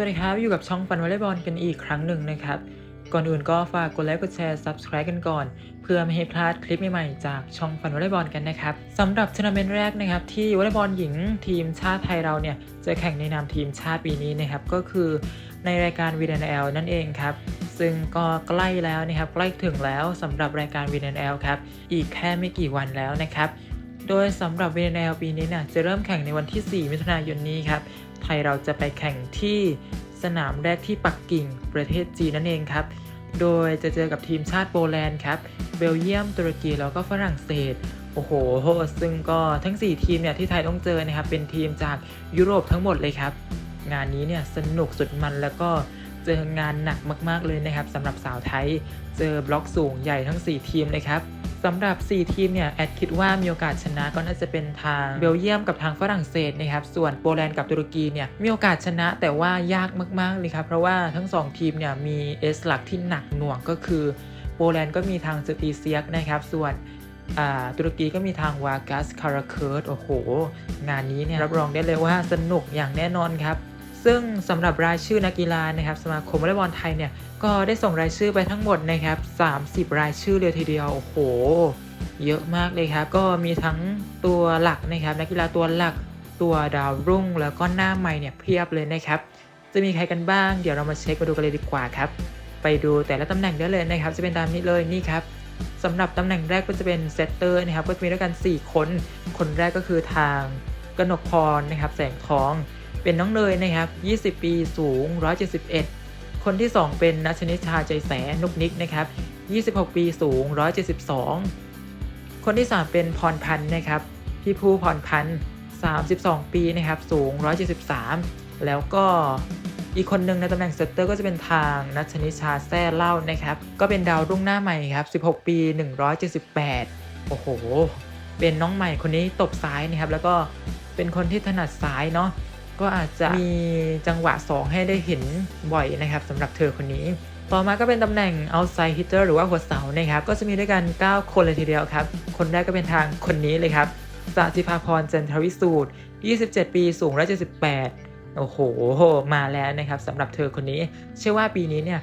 วัสดีครับ อยู่กับช่องฟันวอลเลย์บอลกันอีกครั้งหนึ่งนะครับ ก่อนอื่นก็ฝากกดไลค์กดแชร์ subscribe กันก่อน เพื่อไม่ให้พลาดคลิปใหม่ๆจากช่องฟันวอลเลย์บอลกันนะครับสำหรับทัวร์นาเมนต์แรกนะครับ ที่วอลเลย์บอลหญิงทีมชาติไทยเราเนี่ย จะแข่งในนามทีมชาติปีนี้นะครับก็คือในรายการ v n l นั่นเองครับซึ่งก็ใกล้แล้วนะครับใกล้ถึงแล้วสำหรับรายการ v n l ครับอีกแค่ไม่กี่วันแล้วนะครับ โดยสำหรับ v n l ปีนี้เนี่ยจะเริ่มแข่งในวันที่ 4 มิถุนายนนี้ครับ ไทยเราจะไปแข่งที่สนามแรกที่ปักกิ่งประเทศจีนนั่นเองครับ โดยจะเจอกับทีมชาติโปแลนด์ครับ เบลเยียม ตุรกีแล้วก็ฝรั่งเศส โอ้โห ซึ่งก็ทั้ง 4 ทีมเนี่ยที่ไทยต้องเจอนะครับ เป็นทีมจากยุโรปทั้งหมดเลยครับ งานนี้เนี่ยสนุกสุดมันแล้วก็เจองานหนักมาก ๆเลยนะครับสำหรับสาวไทย เจอบล็อกสูงใหญ่ทั้ง 4 ทีมเลยครับ สำหรับ 4 ทีมเนี่ยแอดคิดว่ามีโอกาสชนะก็น่าจะเป็นทางเบลเยียมกับทางฝรั่งเศสนะครับส่วนโปแลนด์กับตุรกีเนี่ยมีโอกาสชนะแต่ว่ายากมากๆเลยครับเพราะว่าทั้ง 2 ทีมเนี่ยมีเอสหลักที่หนักหน่วงก็คือ โปแลนด์ก็มีทางสตีเซียกนะครับส่วนตุรกีก็มีทางวากัสคาราเคิร์ดโอ้โห งานนี้เนี่ยรับรองได้เลยว่าสนุกอย่างแน่นอนครับ ซึ่งสำหรับรายชื่อนักกีฬานะครับสมาคมวอลเลย์บอลไทยเนี่ยก็ได้ส่งรายชื่อไปทั้งหมดนะครับ 30 รายชื่อเลยทีเดียวโอ้โห เยอะมากเลยครับ ก็มีทั้งตัวหลักนะครับ นักกีฬาตัวหลักตัวดาวรุ่ง แล้วก็หน้าใหม่เนี่ยเพียบเลยนะครับ จะมีใครกันบ้างเดี๋ยวเรามาเช็คมาดูกันเลยดีกว่าครับ ไปดูแต่ละตำแหน่งได้เลยนะครับ จะเป็นตามนี้เลยนี่ครับสำหรับตำแหน่งแรกก็จะเป็นเซตเตอร์นะครับก็จะมีด้วยกัน 4 คน คนแรกก็คือทางกนกพรนะครับแสงทอง เป็นน้องเนยนะครับ 20 ปีสูง 171 คนที่ 2 เป็นนัชนิชาใจแสนุกนิกนะครับ 26 ปีสูง 172 คนที่ 3 เป็นพรพันธ์นะครับพี่ผู้พรพันธ์ 32 ปีนะครับ สูง 173 แล้วก็อีกคนหนึ่งในตำแหน่งเซตเตอร์ก็จะเป็นทางนัชนิชาแซ่เล่านะครับ ก็เป็นดาวรุ่งหน้าใหม่ครับ 16 ปี 178 โอ้โห เป็นน้องใหม่คนนี้ตบซ้ายนะครับ แล้วก็เป็นคนที่ถนัดซ้ายเนาะ ก็อาจจะมีจังหวะ 2 ให้ได้เห็นบ่อยนะครับสำหรับเธอคนนี้ ต่อมาก็เป็นตำแหน่ง outside hitter หรือว่าหัวเสานะครับก็จะมีด้วยกัน 9 คนเลยทีเดียวครับ คนแรกก็เป็นทางคนนี้เลยครับสาจิภาพรจันทวิสูตร 27 ปีสูง 178 โอ้โห มาแล้วนะครับสำหรับเธอคนนี้ เชื่อว่าปีนี้เนี่ย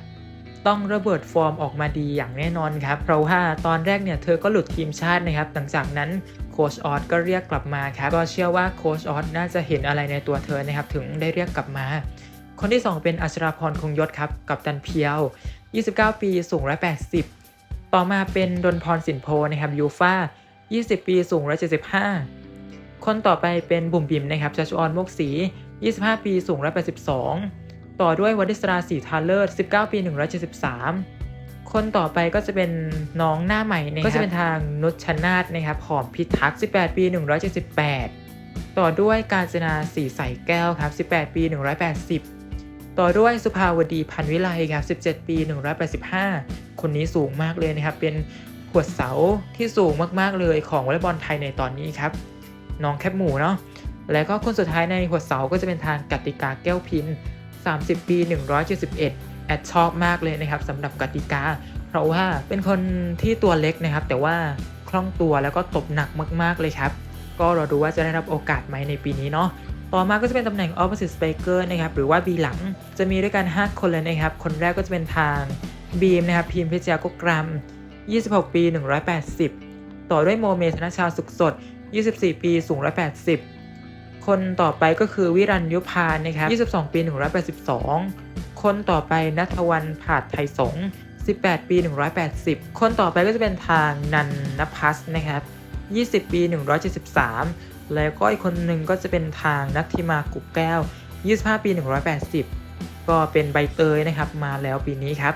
ต้องระเบิดฟอร์มออกมาดีอย่างแน่นอนครับ เพราะว่าตอนแรกเนี่ยเธอก็หลุดทีมชาตินะครับ หลังจากนั้นโคชออสก็เรียกกลับมาครับ ก็เชื่อว่าโคชออสน่าจะเห็นอะไรในตัวเธอนะครับ ถึงได้เรียกกลับมา คนที่ 2 เป็นอัชราพรคงยศครับ กับตันเพียว 29 ปีสูง 180 ต่อมาเป็นดนพรสินโพนะครับยูฟ่า20 ปีสูง 175 คนต่อไปเป็นบุ๋มบิมนะครับจัชออนมกศรี25 ปีสูง 182 ต่อด้วยวัดิสราสีทาเลิศ19 ปี 173 คนต่อไปก็จะเป็นน้องหน้าใหม่นะครับก็จะเป็นทางนุชชนาธนะครับหอมพิทักษ์18 ปี 178 ต่อด้วยกาญจนาสีใสแก้วครับ 18 ปี 180 ต่อด้วยสุภาวดีพันวิไลครับ 17 ปี 185 คนนี้สูงมากเลยนะครับ เป็นหัวเสาที่สูงมากๆเลยของวอลเลย์บอลไทยในตอนนี้ครับ น้องแคบหมูเนาะ แล้วก็คนสุดท้ายในหัวเสาก็จะเป็นทางกติกาแก้วพิน 30 ปี 171 แอดชอบมากเลยนะครับสำหรับกติกา เพราะว่าเป็นคนที่ตัวเล็กนะครับ แต่ว่าคล่องตัวแล้วก็ตบหนักมาก ๆ เลยครับ ก็รอดูว่าจะได้รับโอกาสไหมในปีนี้เนาะต่อมาก็จะเป็นตำแหน่ง opposite speaker นะครับ หรือว่า B หลัง จะมีด้วยกัน 5 คนเลยนะครับ คนแรกก็จะเป็นทางบีมนะครับพิมพิชยากกรัม 26 ปี 180 ต่อด้วยโมเมธนชาสุขสด 24 ปี สูง 180 คนต่อไปก็คือวิรัญยุพานะครับ22 ปี 182 คนต่อไปนัทวันผาดไทยสง 18 ปี 180 คนต่อไปก็จะเป็นทางนันนพัสนะครับ 20 ปี 173 แล้วก็อีกคนหนึ่งก็จะเป็นทางนัทธิมากุกแก้ว 25 ปี 180 ก็เป็นใบเตยนะครับมาแล้วปีนี้ครับ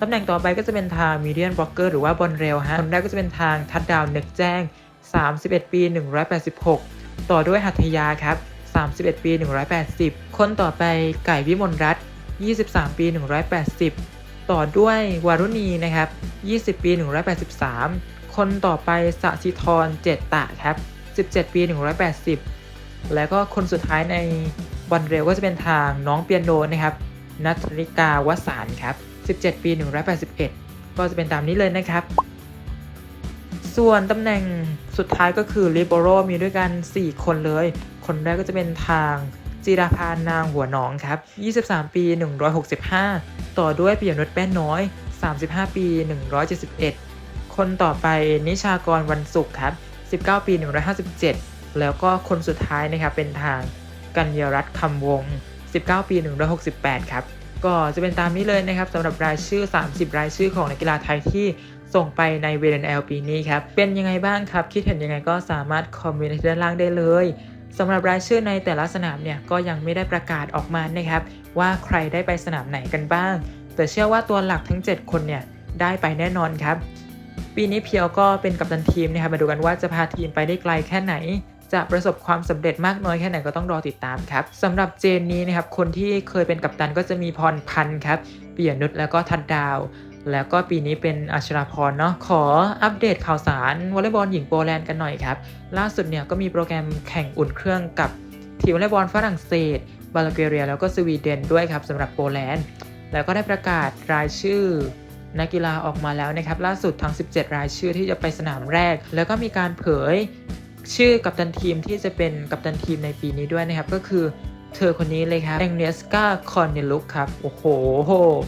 ตำแหน่งต่อไปก็จะเป็นทางมีเดียนบล็อกเกอร์หรือว่าบอลเร็วฮะคนแรกก็จะเป็นทางทัดดาวนึกแจ้ง 31 ปี 186 ต่อด้วยหัตยาครับ 31 ปี 180 คนต่อไปไก่วิมลรัตน์23 ปี 180 ต่อด้วยวารุณีนะครับ 20 ปี 183 คนต่อไปสชิธรเจตตะครับ 17 ปี 180 แล้วก็คนสุดท้ายในบอลเร็วก็จะเป็นทางน้องเปียโนนะครับนัทริกาวสานครับ 17 ปี 181 ก็จะเป็นตามนี้เลยนะครับ ส่วนตำแหน่งสุดท้ายก็คือ Libero มีด้วยกัน 4 คนเลย คนแรกก็จะเป็นทางจจิราภานางหัวหนองครับ 23 ปี 165 ต่อด้วยปิยนุชแป้นน้อย 35 ปี 171 คนต่อไปนิชากรวันศุกร์ครับ 19 ปี 157 แล้วก็คนสุดท้ายนะครับเป็นทางกัญญารัตน์คำวง 19 ปี 168 ครับ ก็จะเป็นตามนี้เลยนะครับสำหรับรายชื่อ 30 รายชื่อของนักกีฬาไทยที่ ส่งไปใน VNL ปีนี้ครับ เป็นยังไงบ้างครับ คิดเห็นยังไงก็สามารถคอมเมนต์ด้านล่างได้เลยสำหรับรายชื่อในแต่ละสนามเนี่ยก็ยังไม่ได้ประกาศออกมานะครับ ว่าใครได้ไปสนามไหนกันบ้าง แต่เชื่อว่าตัวหลักทั้ง 7 คนเนี่ยได้ไปแน่นอนครับ ปีนี้เพียวก็เป็นกัปตันทีมนะครับมาดูกันว่าจะพาทีมไปได้ไกลแค่ไหน จะประสบความสำเร็จมากน้อยแค่ไหนก็ต้องรอติดตามครับสำหรับเจนนี้นะครับคนที่เคยเป็นกัปตันก็จะมีพรพันธ์ครับเปิยนุชแล้วก็ทัดดาว แล้วก็ปีนี้เป็นอัชราพรเนาะขออัปเดตข่าวสารวอลเลย์บอลหญิงโปแลนด์กันหน่อยครับ ล่าสุดเนี่ยก็มีโปรแกรมแข่งอุ่นเครื่องกับทีมวอลเลย์บอลฝรั่งเศสบัลแกเรีย แล้วก็สวีเดนด้วยครับสำหรับโปแลนด์ แล้วก็ได้ประกาศรายชื่อนักกีฬาออกมาแล้วนะครับ ล่าสุดทั้ง 17 รายชื่อที่จะไปสนามแรก แล้วก็มีการเผยชื่อกัปตันทีมที่จะเป็นกัปตันทีมในปีนี้ด้วยนะครับ ก็คือ เธอคนนี้เลยครับแองเนสกาคอนเนลุกครับ โอ้โห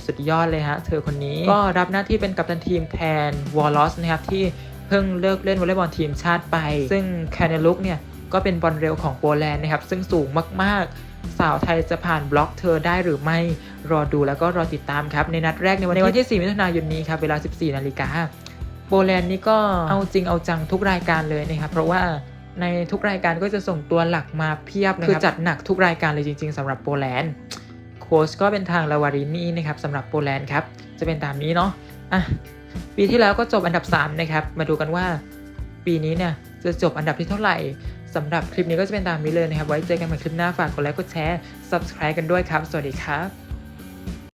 สุดยอดเลยฮะ เธอคนนี้ก็รับหน้าที่เป็นกัปตันทีมแทนวอลลอสนะครับที่เพิ่งเลิกเล่นวอลเลย์บอลทีมชาติไป ซึ่งแคนเนลุกเนี่ยก็เป็นบอลเร็วของโปแลนด์นะครับ ซึ่งสูงมากๆ สาวไทยจะผ่านบล็อกเธอได้หรือไม่รอดูแล้วก็รอติดตามครับ ในนัดแรกในวันในวันที่ 4 มิถุนายนนี้ครับ เวลา 14 นาฬิกาโปแลนด์นี่ก็เอาจริงเอาจังทุกรายการเลยนะครับ เพราะว่า ในทุกรายการก็จะส่งตัวหลักมาเพียบนะครับคือจัดหนักทุกรายการเลยจริง ๆสำหรับโปแลนด์โค้ชก็เป็นทางลาวารินีนะครับสำหรับโปแลนด์ครับจะเป็นตามนี้เนาะอะปีที่แล้วก็จบอันดับ 3 นะครับ มาดูกันว่า ปีนี้เนี่ยจะจบอันดับที่เท่าไหร่สำหรับคลิปนี้ก็จะเป็นตามนี้เลยนะครับ ไว้เจอกันใหม่คลิปหน้าฝากกดไลค์กดแชร์ subscribe กันด้วยครับ สวัสดีครับ